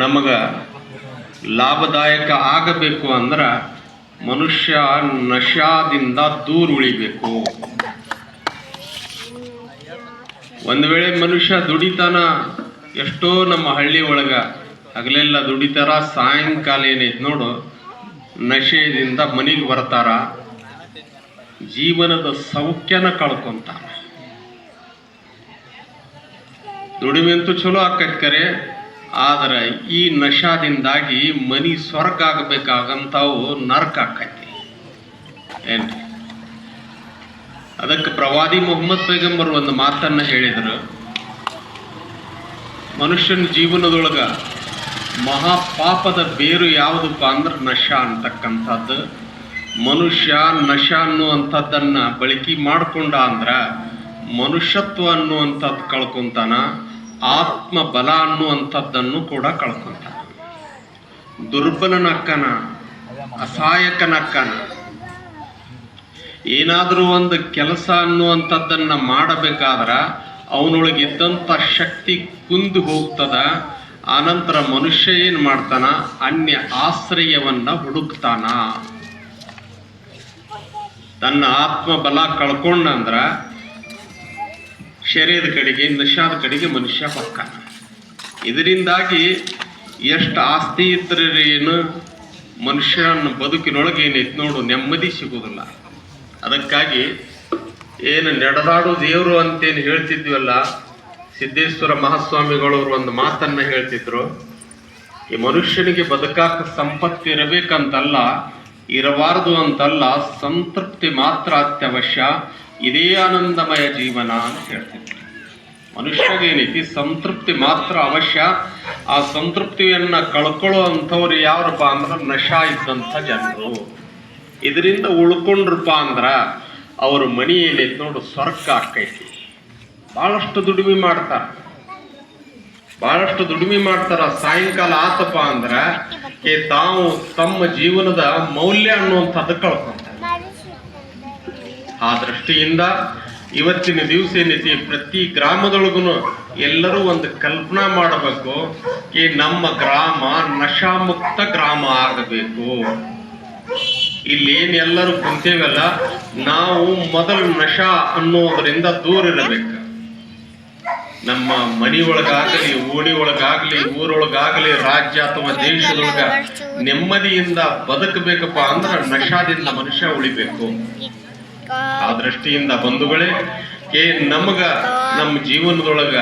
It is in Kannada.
ನಮಗ ಲಾಭದಾಯಕ ಆಗಬೇಕು ಅಂದ್ರೆ ಮನುಷ್ಯ ನಶಾದಿಂದ ದೂರ ಉಳಿಬೇಕು. ಒಂದು ವೇಳೆ ಮನುಷ್ಯ ದುಡಿತಾನ ಎಷ್ಟೋ ನಮ್ಮ ಹಳ್ಳಿ ಒಳಗ, ಹಗಲೆಲ್ಲ ದುಡಿತಾರ, ಸಾಯಂಕಾಲ ಏನೈತಿ ನೋಡು, ನಶೆಯಿಂದ ಮನೆಗೆ ಬರ್ತಾರ, ಜೀವನದ ಸೌಖ್ಯನ ಕಳ್ಕೊಂತಾರ. ದುಡಿಮೆ ಅಂತೂ ಚಲೋ ಆಕೈತಿ ಕರೆ. ಆದ್ರೆ ಈ ನಶಾದಿಂದಾಗಿ ಮನಿ ಸ್ವರ್ಗ ಆಗಬೇಕಾಗಂತಾವು ನರ್ಕ ಆಕೈತಿ. ಏನ್ರಿ ಅದಕ್ಕೆ ಪ್ರವಾದಿ ಮೊಹಮ್ಮದ್ ಪೈಗಂಬರ್ ಒಂದು ಮಾತನ್ನ ಹೇಳಿದ್ರು. ಮನುಷ್ಯನ ಜೀವನದೊಳಗ ಮಹಾಪಾಪದ ಬೇರು ಯಾವುದಪ್ಪ ಅಂದ್ರೆ ನಶಾ ಅಂತಕ್ಕಂಥದ್ದು. ಮನುಷ್ಯ ನಶಾ ಅನ್ನುವಂಥದ್ದನ್ನ ಬಳಕೆ ಮಾಡ್ಕೊಂಡ ಅಂದ್ರ ಮನುಷ್ಯತ್ವ ಅನ್ನುವಂಥದ್ದು ಕಳ್ಕೊಂತಾನ. ಆತ್ಮ ಬಲ ಅನ್ನುವಂಥದ್ದನ್ನು ಕೂಡ ಕಳ್ಕೊಂತ. ದುರ್ಬಲನಕ್ಕನ, ಅಸಹಾಯಕನಕ್ಕನ. ಏನಾದರೂ ಒಂದು ಕೆಲಸ ಅನ್ನುವಂಥದ್ದನ್ನು ಮಾಡಬೇಕಾದ್ರ ಅವನೊಳಗಿದ್ದಂಥ ಶಕ್ತಿ ಕುಂದು ಹೋಗ್ತದ, ಆನಂತರ ಮನುಷ್ಯ ಏನು ಮಾಡ್ತಾನ? ಅನ್ಯ ಆಶ್ರಯವನ್ನ ಹುಡುಕ್ತಾನ. ತನ್ನ ಆತ್ಮ ಬಲ ಕಳ್ಕೊಂಡಂದ್ರ ಶರೀರದ ಕಡೆಗೆ, ನಶಾದ ಕಡೆಗೆ ಮನುಷ್ಯ ಪಕ್ಕ. ಇದರಿಂದಾಗಿ ಎಷ್ಟು ಆಸ್ತಿ ಇದ್ರೆ ಏನು ಮನುಷ್ಯನ ಬದುಕಿನೊಳಗೆ ಏನೈತೆ ನೋಡು, ನೆಮ್ಮದಿ ಸಿಗುವುದಿಲ್ಲ. ಅದಕ್ಕಾಗಿ ಏನು ನಡೆದಾಡು ದೇವರು ಅಂತೇನು ಹೇಳ್ತಿದ್ವಲ್ಲ, ಸಿದ್ದೇಶ್ವರ ಮಹಾಸ್ವಾಮಿಗಳವರು ಒಂದು ಮಾತನ್ನು ಹೇಳ್ತಿದ್ರು, ಈ ಮನುಷ್ಯನಿಗೆ ಬದುಕಾಕ ಸಂಪತ್ತು ಇರಬೇಕಂತಲ್ಲ, ಇರಬಾರದು ಅಂತಲ್ಲ, ಸಂತೃಪ್ತಿ ಮಾತ್ರ ಅತ್ಯವಶ್ಯ. ಇದೇ ಆನಂದಮಯ ಜೀವನ ಅಂತ ಹೇಳ್ತಿದ್ವಿ ಮನುಷ್ಯಗೇನೈತಿ ಸಂತೃಪ್ತಿ ಮಾತ್ರ ಅವಶ್ಯ. ಆ ಸಂತೃಪ್ತಿಯನ್ನ ಕಳ್ಕೊಳ್ಳೋ ಅಂಥವ್ರು ಯಾರಪ್ಪ ಅಂದ್ರೆ ನಶಾ ಇದ್ದಂಥ ಜನರು. ಇದರಿಂದ ಉಳ್ಕೊಂಡ್ರಪ್ಪ ಅಂದ್ರೆ ಅವರು ಮನಿ ಏನೈತಿ ನೋಡು, ಸ್ವರ್ಗ ಆಕೈತಿ ಬಹಳಷ್ಟು ದುಡಿಮೆ ಮಾಡ್ತಾರೆ. ಬಹಳಷ್ಟು ದುಡಿಮೆ ಮಾಡ್ತಾರ. ಸಾಯಂಕಾಲ ಆತಪ್ಪ ಅಂದ್ರೆ ತಾವು ತಮ್ಮ ಜೀವನದ ಮೌಲ್ಯ ಅನ್ನುವಂಥದ್ದು ಕಳ್ಕೊಂತಾರೆ. ಆ ದೃಷ್ಟಿಯಿಂದ ಇವತ್ತಿನ ದಿವಸ ಏನೈತಿ, ಪ್ರತಿ ಗ್ರಾಮದೊಳಗೂ ಎಲ್ಲರೂ ಒಂದು ಕಲ್ಪನಾ ಮಾಡಬೇಕು ಈ ನಮ್ಮ ಗ್ರಾಮ ನಶಾಮುಕ್ತ ಗ್ರಾಮ ಆಗಬೇಕು. ಇಲ್ಲಿ ಏನ್ ಎಲ್ಲರೂ ಕುಂತೇವಲ್ಲ, ನಾವು ಮೊದಲು ನಶಾ ಅನ್ನೋದರಿಂದ ದೂರ ಇರಬೇಕು. ನಮ್ಮ ಮನಿ ಒಳಗಾಗಲಿ ಓಣಿ ಒಳಗಾಗಲಿ ಊರೊಳಗಾಗಲಿ, ರಾಜ್ಯ ಅಥವಾ ದೇಶದೊಳಗ ನೆಮ್ಮದಿಯಿಂದ ಬದುಕಬೇಕಪ್ಪ ಅಂದ್ರೆ ನಶಾದಿಂದ ಮನುಷ್ಯ ಉಳಿಬೇಕು. ಆ ದೃಷ್ಟಿಯಿಂದ ಬಂಧುಗಳೇ ಏ ನಮಗ ನಮ್ಮ ಜೀವನದೊಳಗ